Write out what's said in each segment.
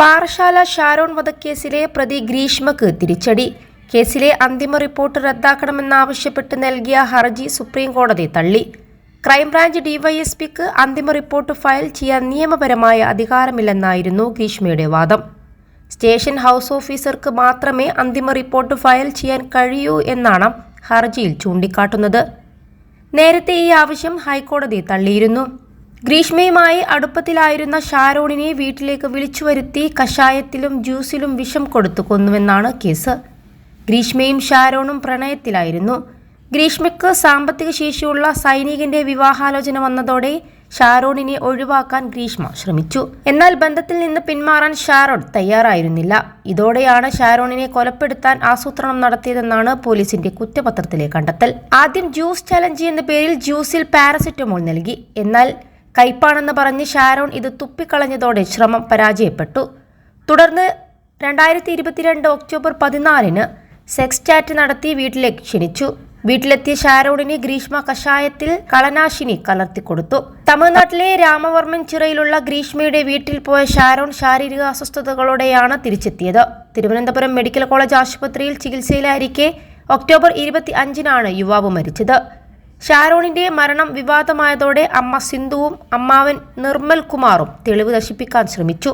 പാറശാല ഷാരോൺ വധക്കേസിലെ പ്രതി ഗ്രീഷ്മക്ക് തിരിച്ചടി. കേസിലെ അന്തിമ റിപ്പോർട്ട് റദ്ദാക്കണമെന്നാവശ്യപ്പെട്ട് നൽകിയ ഹർജി സുപ്രീം കോടതി തള്ളി. ക്രൈംബ്രാഞ്ച് ഡിവൈഎസ്പിക്ക് അന്തിമ റിപ്പോർട്ട് ഫയൽ ചെയ്യാൻ നിയമപരമായ അധികാരമില്ലെന്നായിരുന്നു ഗ്രീഷ്മയുടെ വാദം. സ്റ്റേഷൻ ഹൗസ് ഓഫീസർക്ക് മാത്രമേ അന്തിമ റിപ്പോർട്ട് ഫയൽ ചെയ്യാൻ കഴിയൂ എന്നാണ് ഹർജിയിൽ ചൂണ്ടിക്കാട്ടുന്നത്. നേരത്തെ ഈ ആവശ്യം ഹൈക്കോടതി തള്ളിയിരുന്നു. ഗ്രീഷ്മയുമായി അടുപ്പത്തിലായിരുന്ന ഷാരോണിനെ വീട്ടിലേക്ക് വിളിച്ചു വരുത്തി കഷായത്തിലും ജ്യൂസിലും വിഷം കൊടുത്തു കൊന്നുവെന്നാണ് കേസ്. ഗ്രീഷ്മയും ഷാരോണും പ്രണയത്തിലായിരുന്നു. ഗ്രീഷ്മയ്ക്ക് സാമ്പത്തിക ശേഷിയുള്ള സൈനികന്റെ വിവാഹാലോചന വന്നതോടെ ഷാരോണിനെ ഒഴിവാക്കാൻ ഗ്രീഷ്മ ശ്രമിച്ചു. എന്നാൽ ബന്ധത്തിൽ നിന്ന് പിന്മാറാൻ ഷാരോൺ തയ്യാറായിരുന്നില്ല. ഇതോടെയാണ് ഷാരോണിനെ കൊലപ്പെടുത്താൻ ആസൂത്രണം നടത്തിയതെന്നാണ് പോലീസിന്റെ കുറ്റപത്രത്തിലെ കണ്ടെത്തൽ. ആദ്യം ജ്യൂസ് ചലഞ്ച് എന്ന പേരിൽ ജ്യൂസിൽ പാരസെറ്റമോൾ നൽകി. എന്നാൽ കയ്പാണെന്ന് പറഞ്ഞ് ഷാരോൺ ഇത് തുപ്പിക്കളഞ്ഞതോടെ ശ്രമം പരാജയപ്പെട്ടു. തുടർന്ന് രണ്ടായിരത്തി ഇരുപത്തിരണ്ട് ഒക്ടോബർ പതിനാലിന് സെക്സ് ചാറ്റ് നടത്തി വീട്ടിലേക്ക് ക്ഷണിച്ചു. വീട്ടിലെത്തിയ ഷാരോണിനെ ഗ്രീഷ്മ കഷായത്തിൽ കളനാശിനി കലർത്തിക്കൊടുത്തു. തമിഴ്നാട്ടിലെ രാമവർമ്മൻ ചിറയിലുള്ള ഗ്രീഷ്മയുടെ വീട്ടിൽ പോയ ഷാരോൺ ശാരീരിക അസ്വസ്ഥതകളോടെയാണ് തിരിച്ചെത്തിയത്. തിരുവനന്തപുരം മെഡിക്കൽ കോളേജ് ആശുപത്രിയിൽ ചികിത്സയിലായിരിക്കെ ഒക്ടോബർ ഇരുപത്തി അഞ്ചിനാണ് യുവാവ് മരിച്ചത്. ഷാരോണിന്റെ മരണം വിവാദമായതോടെ അമ്മ സിന്ധുവും അമ്മാവൻ നിർമ്മൽ കുമാറും തെളിവ് നശിപ്പിക്കാൻ ശ്രമിച്ചു.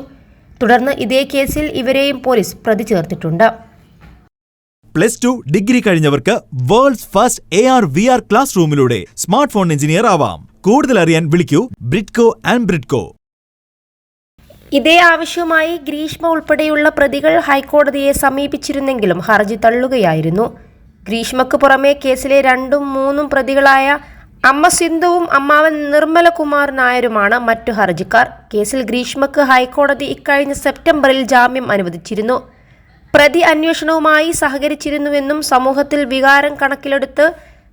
തുടർന്ന് ഇതേ കേസിൽ ഇവരെയും പോലീസ് പ്രതി ചേർത്തിട്ടുണ്ട് plus two degree കഴിഞ്ഞവർക്ക് world's first A R V R class റൂമിലൂടെ smart phone engineer ആവാം. കൂടുതൽ അറിയാൻ വിളിക്കൂ ബ്രിഡ്കോ ആൻഡ് ബ്രിഡ്കോ. ഇതേ ആവശ്യവുമായി ഗ്രീഷ്മ ഉൾപ്പെടെയുള്ള പ്രതികൾ ഹൈക്കോടതിയെ സമീപിച്ചിരുന്നെങ്കിലും ഹർജി തള്ളുകയായിരുന്നു. ഗ്രീഷ്മക്ക് പുറമെ കേസിലെ രണ്ടും മൂന്നും പ്രതികളായ അമ്മ സിന്ധുവും അമ്മാവൻ നിർമ്മലകുമാർ നായരുമാണ് മറ്റു ഹർജിക്കാർ. കേസിൽ ഗ്രീഷ്മക്ക് ഹൈക്കോടതി ഇക്കഴിഞ്ഞ സെപ്റ്റംബറിൽ ജാമ്യം അനുവദിച്ചിരുന്നു. പ്രതി അന്വേഷണവുമായി സഹകരിച്ചിരുന്നുവെന്നും സമൂഹത്തിൽ വികാരം കണക്കിലെടുത്ത്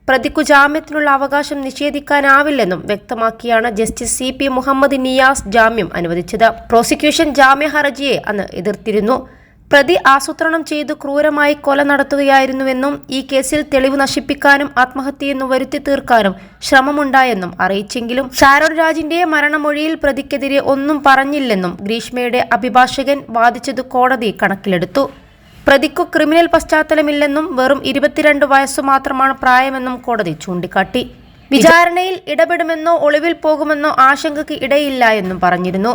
പ്രതിക്കു ജാമ്യത്തിനുള്ള അവകാശം നിഷേധിക്കാനാവില്ലെന്നും വ്യക്തമാക്കിയാണ് justice C P Muhammad Niyas ജാമ്യം അനുവദിച്ചത്. പ്രോസിക്യൂഷൻ ജാമ്യ ഹർജിയെ അന്ന് എതിർത്തിരുന്നു. പ്രതി ആസൂത്രണം ചെയ്ത് ക്രൂരമായി കൊല നടത്തുകയായിരുന്നുവെന്നും ഈ കേസിൽ തെളിവ് നശിപ്പിക്കാനും ആത്മഹത്യയെന്ന് വരുത്തി തീർക്കാനും ശ്രമമുണ്ടായെന്നും അറിയിച്ചെങ്കിലും ഷാരോൺ രാജിന്റെ മരണമൊഴിയിൽ പ്രതിക്കെതിരെ ഒന്നും പറഞ്ഞില്ലെന്നും ഗ്രീഷ്മയുടെ അഭിഭാഷകൻ വാദിച്ചത് കോടതി കണക്കിലെടുത്തു. പ്രതിക്കു ക്രിമിനൽ പശ്ചാത്തലമില്ലെന്നും വെറും ഇരുപത്തിരണ്ട് വയസ്സു മാത്രമാണ് പ്രായമെന്നും കോടതി ചൂണ്ടിക്കാട്ടി. വിചാരണയിൽ ഇടപെടുമെന്നോ ഒളിവിൽ പോകുമെന്നോ ആശങ്കയ്ക്ക് ഇടയില്ല എന്നും പറഞ്ഞിരുന്നു.